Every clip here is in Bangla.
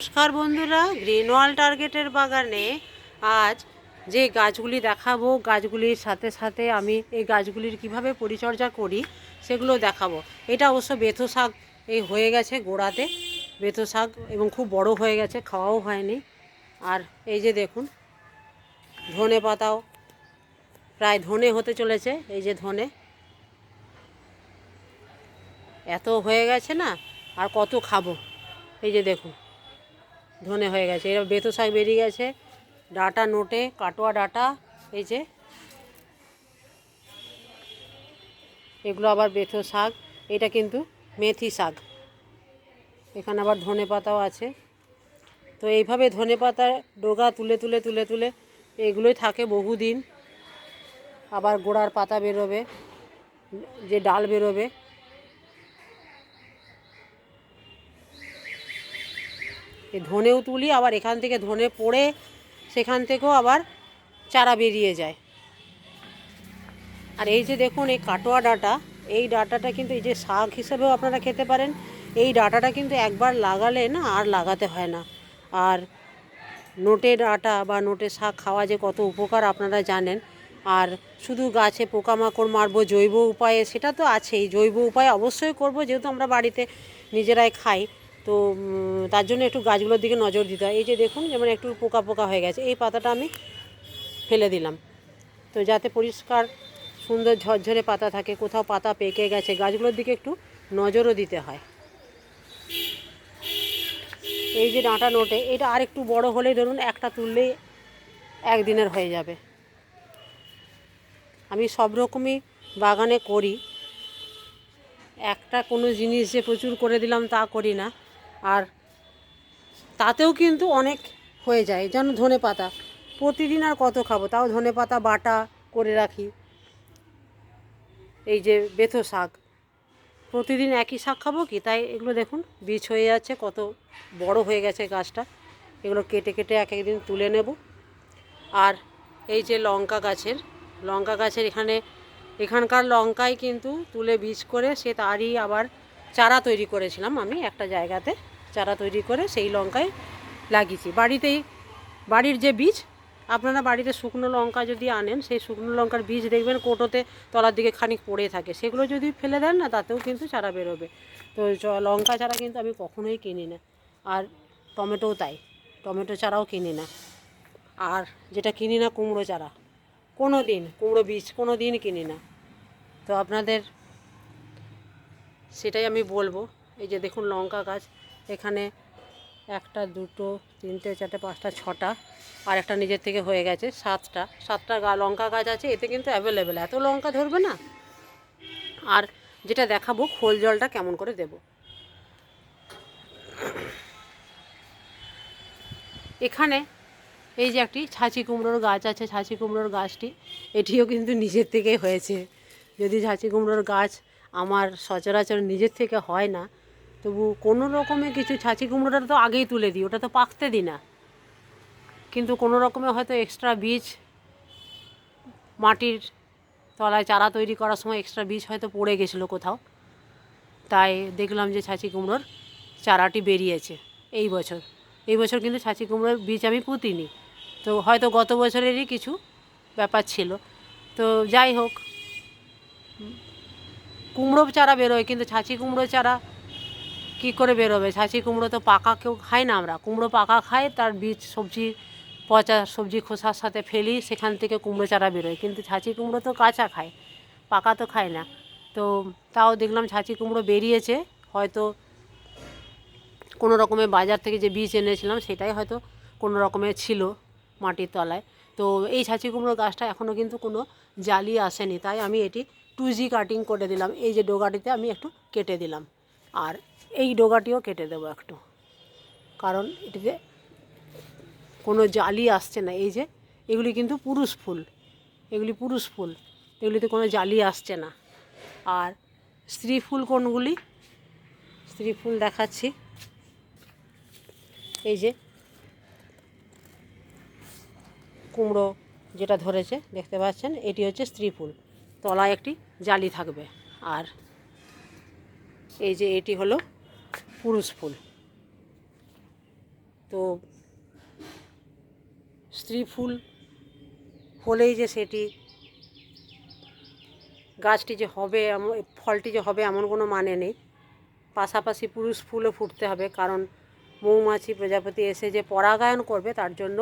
নমস্কার বন্ধুরা গ্রিনওয়াল টার্গেটের বাগানে আজ যে গাছগুলি দেখাবো, গাছগুলির সাথে সাথে আমি এই গাছগুলির কীভাবে পরিচর্যা করি সেগুলো দেখাবো। এটা অবশ্য বেথো শাক, এই হয়ে গেছে গোড়াতে, বেথো শাক, এবং খুব বড় হয়ে গেছে, খাওয়াও হয়নি। আর এই যে দেখুন, ধনে পাতাও, প্রায় ধনে হতে চলেছে, এই যে ধনে। এত হয়ে গেছে না, আর কত খাব? এই যে দেখুন ধনে হয়ে গেছে। এবার বেতো শাক বেরিয়ে গেছে। ডাটা নোটে, কাটোয়া ডাটা, এই যে। এগুলো আবার বেথো শাক। এটা কিন্তু মেথি শাক। এখানে আবার ধনে পাতাও আছে। তো এইভাবে ধনে পাতার ডোগা তুলে তুলে তুলে তুলে এগুলোই থাকে বহুদিন। আবার গোড়ার পাতা বেরোবে, যে ডাল বেরোবে। ধনেও তুলি, আবার এখান থেকে ধনে পড়ে সেখান থেকেও আবার চারা বেরিয়ে যায়। আর এই যে দেখুন, এই কাটোয়া ডাটা, এই ডাটাটা কিন্তু এই যে শাক হিসেবেও আপনারা খেতে পারেন। এই ডাটাটা কিন্তু একবার লাগালে না আর লাগাতে হয় না। আর নোটের ডাটা বা নোটের শাক খাওয়া যে কত উপকার আপনারা জানেন। আর শুধু গাছে পোকামাকড় মারবো, জৈব উপায়ে, সেটা তো আছেই। জৈব উপায় অবশ্যই করব, যেহেতু আমরা বাড়িতে নিজেরাই খাই। তো তার জন্য একটু গাছগুলোর দিকে নজর দিতে হয়। এই যে দেখুন, যেমন একটু পোকা পোকা হয়ে গেছে, এই পাতাটা আমি ফেলে দিলাম। তো যাতে পরিষ্কার, সুন্দর ঝরঝরে পাতা থাকে, কোথাও পাতা পেকে গেছে, গাছগুলোর দিকে একটু নজরও দিতে হয়। এই যে ডাঁটা নোটে, এটা আর একটু বড় হলেই ধরুন একটা তুললেই একদিনের হয়ে যাবে। আমি সব রকমই বাগানে করি। একটা কোনো জিনিস যে প্রচুর করে দিলাম তা করি না। আর তাতেও কিন্তু অনেক হয়ে যায়, যেন ধনে পাতা। প্রতিদিন আর কত খাব? তাও ধনে পাতা বাটা করে রাখি। এই যে বেথো শাক। প্রতিদিন একই শাক খাব কি? তাই এগুলো দেখুন, বীজ হয়ে যাচ্ছে, কত বড় হয়ে গেছে গাছটা। এগুলো কেটে কেটে এক একদিন তুলে নেব। আর এই যে লঙ্কা গাছের লঙ্কা গাছের এখানে, এখানকার লঙ্কাই কিন্তু তুলে বীজ করে, সে তারই আবার চারা তৈরি করেছিলাম আমি একটা জায়গাতে চারা তৈরি করে সেই লঙ্কায় লাগিয়েছি। বাড়িতেই বাড়ির যে বীজ, আপনারা বাড়িতে শুকনো লঙ্কা যদি আনেন, সেই শুকনো লঙ্কার বীজ দেখবেন কোটোতে তলার দিকে খানিক পড়ে থাকে। সেগুলো যদি ফেলে দেন না, তাতেও কিন্তু চারা বেরোবে। তো লঙ্কা চারা কিন্তু আমি কখনোই কিনি না। আর টমেটোও তাই, টমেটো চারাও কিনি না। আর যেটা কিনি না কুমড়ো চারা কোনো দিন কুমড়ো বীজ কোনো দিন কিনি না। তো আপনাদের সেটাই আমি বলব। এই যে দেখুন লঙ্কা গাছ, এখানে একটা, দুটো, তিনটে, চারটে, পাঁচটা, ছটা, আর একটা নিজের থেকে হয়ে গেছে সাতটা। সাতটা গা, লঙ্কা গাছ আছে, এতে কিন্তু অ্যাভেলেবেল এত লঙ্কা ধরবে না? আর যেটা দেখাবো, খোল জলটা কেমন করে দেব। এখানে এই যে একটি ছাঁচি কুমড়োর গাছ আছে, ছাঁচি কুমড়োর গাছটি, এটিও কিন্তু নিজের থেকে হয়েছে। যদি ছাঁচি কুমড়োর গাছ আমার সচরাচর নিজের থেকে হয় না। তবু কোনো রকমে কিছু ছাঁচি কুমড়োটা তো আগেই তুলে দিই, ওটা তো পাকতে দিই না। কিন্তু কোনো রকমে হয়তো এক্সট্রা বীজ, মাটির তলায় চারা তৈরি করার সময় এক্সট্রা বীজ হয়তো পড়ে গেছিল কোথাও। তাই দেখলাম যে ছাঁচি কুমড়োর চারাটি বেরিয়েছে এই বছর। এই বছর কিন্তু ছাঁচি কুমড়োর বীজ আমি পুঁতিনি। তো হয়তো গত বছরেরই কিছু ব্যাপার ছিল। তো যাই হোক কুমড়ো চারা বেরোয়, কিন্তু ছাঁচি কুমড়ো চারা কী করে বেরোবে? ছাঁচি কুমড়ো তো পাকা কেউ খাই না আমরা। কুমড়ো পাকা খাই তার বীজ, সবজি, পচা, সবজি খোসার সাথে ফেলি, সেখান থেকে কুমড়ো চারা বেরোয়। কিন্তু ছাঁচি কুমড়ো তো কাঁচা খায়, পাকা তো খায় না। তো তাও দেখলাম ছাঁচি কুমড়ো বেরিয়েছে, হয়তো কোনো রকমের বাজার থেকে যে বীজ এনেছিলাম, সেটাই হয়তো কোনো রকমের ছিল মাটির তলায়। তো এই ছাঁচি কুমড়ো গাছটা এখনও কিন্তু কোনো জালি আসেনি, তাই আমি এটি টু জি কাটিং করে দিলাম। এই যে ডোগাটিতে আমি একটু কেটে দিলাম। আর এই ডোগাটিও কেটে দেবো একটু। কারণ এটিতে কোনো জালি আসছে না। এই যে, এগুলি কিন্তু পুরুষ ফুল। এগুলি পুরুষ ফুল। এগুলিতে কোনো জালি আসছে না। আর স্ত্রী ফুল কোনগুলি? স্ত্রী ফুল দেখাচ্ছি। এই যে, কুমড়ো যেটা ধরেছে, দেখতে পাচ্ছেন? এটি হচ্ছে স্ত্রী ফুল। তলায় একটি জালি থাকবে। আর এই যে এটি হলো পুরুষ ফুল। তো স্ত্রী ফুল হলেই যে সেটি গাছটি যে হবে ফলটি যে হবে এমন কোনো মানে নেই। পাশাপাশি পুরুষ ফুলও ফুটতে হবে, কারণ মৌমাছি প্রজাপতি এসে যে পরাগায়ন করবে তার জন্য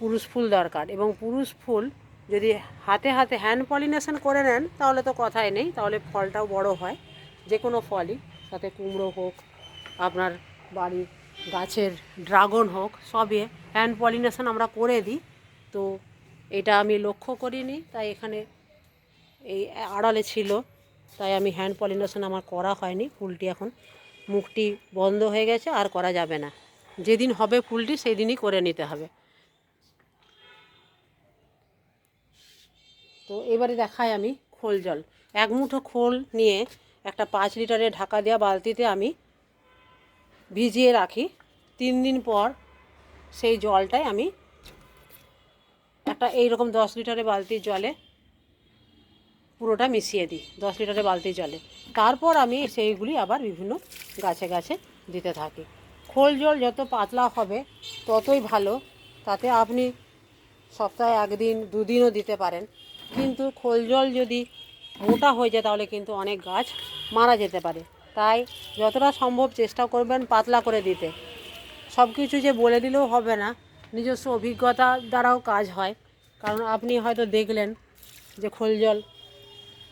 পুরুষ ফুল দরকার। এবং পুরুষ ফুল যদি হাতে হাতে হ্যান্ড পলিনেশন করে নেন, তাহলে তো কথাই নেই, তাহলে ফলটাও বড় হয়। যে কোনো ফলই তাতে কুমড়ো হোক, আপনার বাড়ির গাছের ড্রাগন হোক, সবই হ্যান্ড পলিনেশন আমরা করে দিই। তো এটা আমি লক্ষ্য করিনি, তাই এখানে এই আড়ালে ছিল, তাই আমি হ্যান্ড পলিনেশন আমার করা হয়নি, ফুলটি এখন মুখটি বন্ধ হয়ে গেছে, আর করা যাবে না। যেদিন হবে ফুলটি সেই দিনই করে নিতে হবে। তো এবারে দেখাই আমি খোল জল। এক মুঠো খোল নিয়ে একটা পাঁচ লিটারের ঢাকা দেওয়া বালতিতে আমি ভিজিয়ে রাখি। তিন দিন পর সেই জলটাই আমি একটা এইরকম দশ লিটারের বালতির জলে পুরোটা মিশিয়ে দিই, দশ লিটারের বালতি জলে। তারপর আমি সেইগুলি আবার বিভিন্ন গাছে গাছে দিতে থাকি। খোল জল যত পাতলা হবে ততই ভালো, তাতে আপনি সপ্তাহে একদিন, দুদিনও দিতে পারেন। কিন্তু খোল জল যদি মোটা হয়ে যায় তাহলে কিন্তু অনেক গাছ মারা যেতে পারে। তাই যতটা সম্ভব চেষ্টা করবেন পাতলা করে দিতে। সব কিছু যে বলে দিলেও হবে না, নিজস্ব অভিজ্ঞতা দ্বারাও কাজ হয়। কারণ আপনি হয়তো দেখলেন যে খোল জল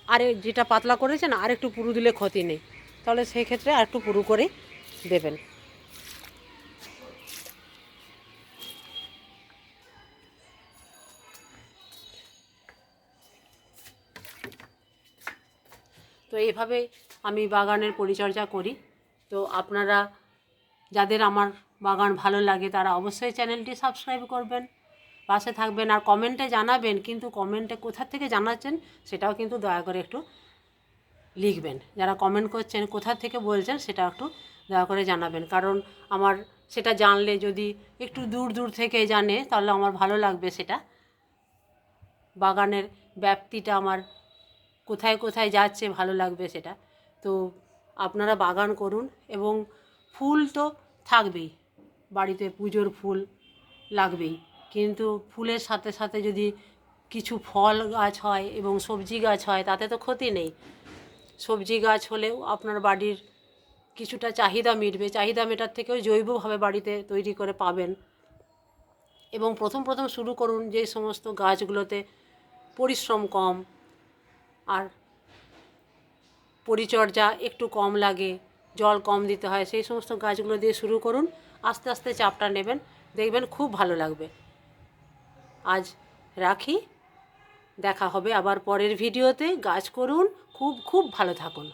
আরে যেটা পাতলা করেছেন আর একটু পুরু দিলে ক্ষতি নেই। তাহলে সেই ক্ষেত্রে আর একটু পুরু করে দেবেন। তো এইভাবে আমি বাগানের পরিচর্যা করি। তো আপনারা যাদের আমার বাগান ভালো লাগে তারা অবশ্যই চ্যানেলটি সাবস্ক্রাইব করবেন, পাশে থাকবেন আর কমেন্টে জানাবেন। কিন্তু কমেন্টে কোথা থেকে জানাচ্ছেন সেটাও কিন্তু দয়া করে একটু লিখবেন। যারা কমেন্ট করছেন, কোথা থেকে বলছেন সেটা একটু দয়া করে জানাবেন। কারণ আমার সেটা জানলে যদি একটু দূর দূর থেকে জানে, তাহলে আমার ভালো লাগবে সেটা। বাগানের ব্যাপ্তিটা আমার কোথায় কোথায় যাচ্ছে ভালো লাগবে সেটা। তো আপনারা বাগান করুন এবং ফুল তো থাকবেই, বাড়িতে পুজোর ফুল লাগবেই। কিন্তু ফুলের সাথে সাথে যদি কিছু ফল গাছ হয় এবং সবজি গাছ হয়, তাতে তো ক্ষতি নেই। সবজি গাছ হলেও আপনার বাড়ির কিছুটা চাহিদা মিটবে। চাহিদা মেটার থেকেও জৈবভাবে বাড়িতে তৈরি করে পাবেন। এবং প্রথম প্রথম শুরু করুন যে সমস্ত গাছগুলোতে পরিশ্রম কম আর পরিচর্যা একটু কম লাগে, জল কম দিতে হয়, সেই সমস্ত গাছগুলো দিয়ে শুরু করুন, আস্তে আস্তে চাপটা নেবেন, দেখবেন খুব ভালো লাগবে। আজ রাখি, দেখা হবে আবার পরের ভিডিওতে, গাছ করুন, খুব খুব ভালো থাকুন।